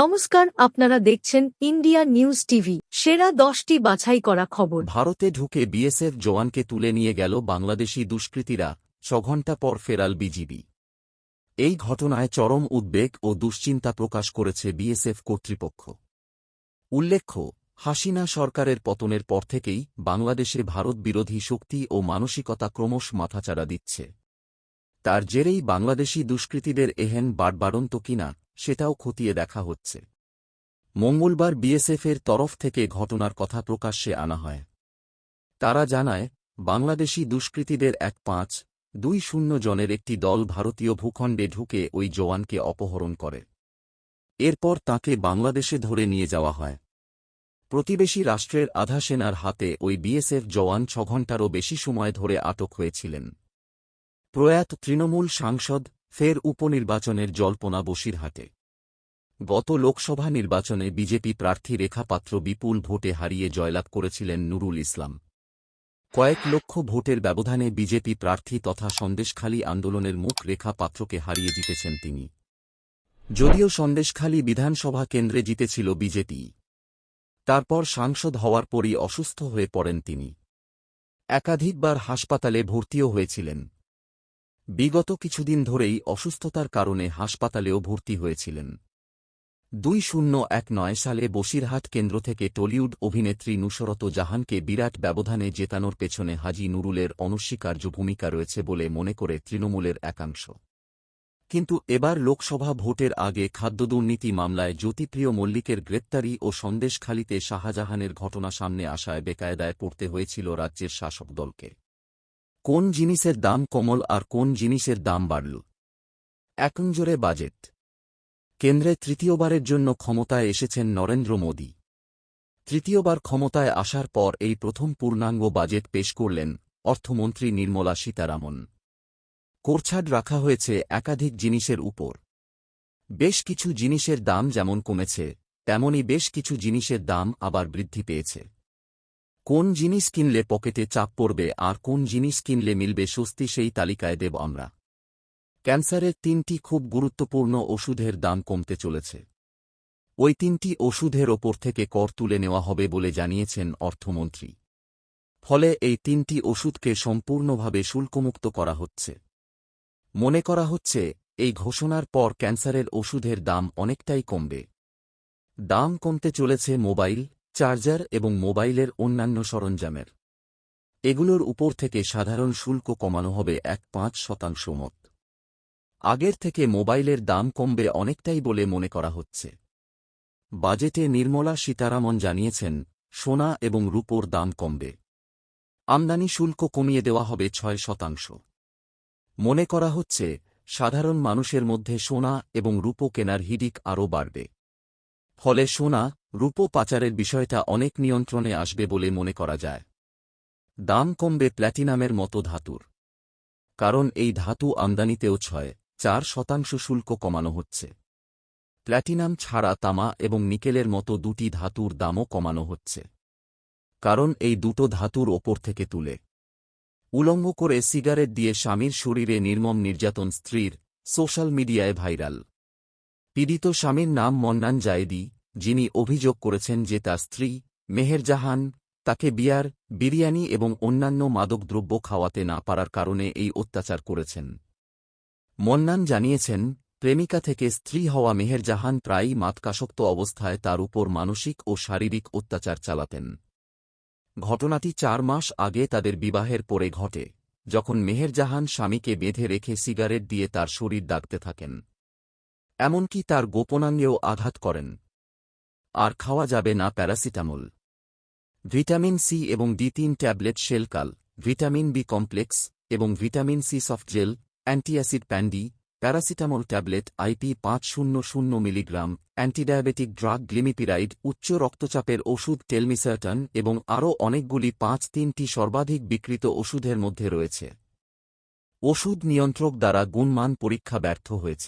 নমস্কার, আপনারা দেখছেন ইন্ডিয়া নিউজ টিভি। সেরা দশটি বাছাই করা খবর। ভারতে ঢুকে বিএসএফ জওয়ানকে তুলে নিয়ে গেল বাংলাদেশি দুষ্কৃতীরা। ছঘণ্টা পর ফেরাল বিজিবি। এই ঘটনায় চরম উদ্বেগ ও দুশ্চিন্তা প্রকাশ করেছে বিএসএফ কর্তৃপক্ষ। উল্লেখ্য, হাসিনা সরকারের পতনের পর থেকেই বাংলাদেশে ভারত বিরোধী শক্তি ও মানসিকতা ক্রমশ মাথাচাড়া দিচ্ছে। তার জেরেই বাংলাদেশি দুষ্কৃতীদের এহেন বাড়বাড়ন্ত কিনা সেটাও খতিয়ে দেখা হচ্ছে। মঙ্গলবার বিএসএফের তরফ থেকে ঘটনার কথা প্রকাশ্যে আনা হয়। তারা জানায়, বাংলাদেশি দুষ্কৃতীদের এক পাঁচ দুই শূন্য জনের একটি দল ভারতীয় ভূখণ্ডে ঢুকে ওই জওয়ানকে অপহরণ করে। এরপর তাকে বাংলাদেশে ধরে নিয়ে যাওয়া হয়। প্রতিবেশী রাষ্ট্রের আধা সেনার হাতে ওই বিএসএফ জওয়ান ছ ঘণ্টারও বেশি সময় ধরে আটক হয়েছিলেন। প্রয়াত তৃণমূল সাংসদ ফের উপনির্বাচনের জল্পনা বসিরহাটে। গত লোকসভা নির্বাচনে বিজেপি প্রার্থী রেখা পাত্র বিপুল ভোটে হারিয়ে জয়লাভ করেছিলেন নুরুল ইসলাম। কয়েক লক্ষ ভোটের ব্যবধানে বিজেপি প্রার্থী তথা সন্দেশখালী আন্দোলনের মুখ রেখা পাত্রকে হারিয়ে জিতেছেন তিনি। যদিও সন্দেশখালী বিধানসভা কেন্দ্রে জিতেছিল বিজেপি। তারপর সাংসদ হওয়ার পরই অসুস্থ হয়ে পড়েন তিনি। একাধিকবার হাসপাতালে ভর্তিও হয়েছিলেন। বিগত কিছুদিন ধরেই অসুস্থতার কারণে হাসপাতালেও ভর্তি হয়েছিলেন। দুই শূন্য এক নয় সালে বসিরহাট কেন্দ্র থেকে টলিউড অভিনেত্রী নুসরত জাহানকে বিরাট ব্যবধানে জেতানোর পেছনে হাজি নুরুলের অনস্বীকার্য ভূমিকা রয়েছে বলে মনে করে তৃণমূলের একাংশ। কিন্তু এবার লোকসভা ভোটের আগে খাদ্য দুর্নীতি মামলায় জ্যোতিপ্রিয় মল্লিকের গ্রেপ্তারি ও সন্দেশখালিতে শাহজাহানের ঘটনা সামনে আসায় বেকায়দায় পড়তে হয়েছিল রাজ্যের শাসক দলকে। কোন জিনিসের দাম কমল আর কোন জিনিসের দাম বাড়ল। একঞ্জরে বাজেট। কেন্দ্রে তৃতীয়বারের জন্য ক্ষমতায় এসেছেন নরেন্দ্র মোদী। তৃতীয়বার ক্ষমতায় আসার পর এই প্রথম পূর্ণাঙ্গ বাজেট পেশ করলেন অর্থমন্ত্রী নির্মলা সীতারামন। কোরছাড রাখা হয়েছে একাধিক জিনিসের উপর। বেশ কিছু জিনিসের দাম যেমন কমেছে, তেমনি বেশ কিছু জিনিসের দাম আবার বৃদ্ধি পেয়েছে। কোন জিনিস কিনলে পকেটে চাপ পড়বে আর কোন জিনিস কিনলে মিলবে স্বস্তি সেই তালিকায় দেব আমরা। ক্যান্সারের তিনটি খুব গুরুত্বপূর্ণ ওষুধের দাম কমতে চলেছে। ওই তিনটি ওষুধের ওপর থেকে কর তুলে নেওয়া হবে বলে জানিয়েছেন অর্থমন্ত্রী। ফলে এই তিনটি ওষুধকে সম্পূর্ণভাবে শুল্কমুক্ত করা হচ্ছে। মনে করা হচ্ছে, এই ঘোষণার পর ক্যান্সারের ওষুধের দাম অনেকটাই কমবে। দাম কমতে চলেছে মোবাইল চার্জার এবং মোবাইলের অন্যান্য সরঞ্জামের। এগুলোর উপর থেকে সাধারণ শুল্ক কমানো হবে এক পাঁচ শতাংশ মত। আগের থেকে মোবাইলের দাম কমবে অনেকটাই বলে মনে করা হচ্ছে। বাজেটে নির্মলা সীতারামন জানিয়েছেন, সোনা এবং রূপোর দাম কমবে। আমদানি শুল্ক কমিয়ে দেওয়া হবে ছয় শতাংশ। মনে করা হচ্ছে, সাধারণ মানুষের মধ্যে সোনা এবং রূপো কেনার হিডিক আরও বাড়বে। ফলে সোনা রূপো পাচারের বিষয়টা অনেক নিয়ন্ত্রণে আসবে বলে মনে করা যায়। দাম কমবে প্ল্যাটিনামের মতো ধাতুর। কারণ এই ধাতু আমদানিতেও ছয়, চার শতাংশ শুল্ক কমানো হচ্ছে। প্ল্যাটিনাম ছাড়া তামা এবং নিকেলের মতো দুটি ধাতুর দামও কমানো হচ্ছে। কারণ এই দুটো ধাতুর ওপর থেকে তুলে। উলঙ্গ করে সিগারেট দিয়ে স্বামীর শরীরে নির্মম নির্যাতন স্ত্রীর, সোশ্যাল মিডিয়ায় ভাইরাল। পীড়িত স্বামীর নাম মন্নান জায়েদি যিনি অভিযোগ করেছেন যে তার স্ত্রী মেহেরজাহান তাকে বিয়ার, বিরিয়ানি এবং অন্যান্য মাদকদ্রব্য খাওয়াতে না পারার কারণে এই অত্যাচার করেছেন। মন্নান জানিয়েছেন, প্রেমিকা থেকে স্ত্রী হওয়া মেহেরজাহান প্রায়ই মাতকাসক্ত অবস্থায় তার উপর মানসিক ও শারীরিক অত্যাচার চালাতেন। ঘটনাটি চার মাস আগে তাদের বিবাহের পরে ঘটে, যখন মেহেরজাহান স্বামীকে বেঁধে রেখে সিগারেট দিয়ে তার শরীর ডাকতে থাকেন। এমনকি তার গোপনাঙ্গেও আঘাত করেন। আর খাওয়া যাবে না প্যারাসিটামল। ভিটামিন সি এবং ডি তিন tablet Shelcal, vitamin B complex এবং vitamin C soft gel, antacid Pan D, paracetamol tablet IP পাঁচ শূন্য শূন্য মিলিগ্রাম, অ্যান্টিডায়াবেটিক ড্রাগ গ্লিমিপিরাইড, উচ্চ রক্তচাপের ওষুধ টেলমিসার্টন এবং আরও অনেকগুলি পাঁচ তিনটি সর্বাধিক বিকৃত ওষুধের মধ্যে রয়েছে। ওষুধ নিয়ন্ত্রক দ্বারা গুণমান পরীক্ষা ব্যর্থ হয়েছে।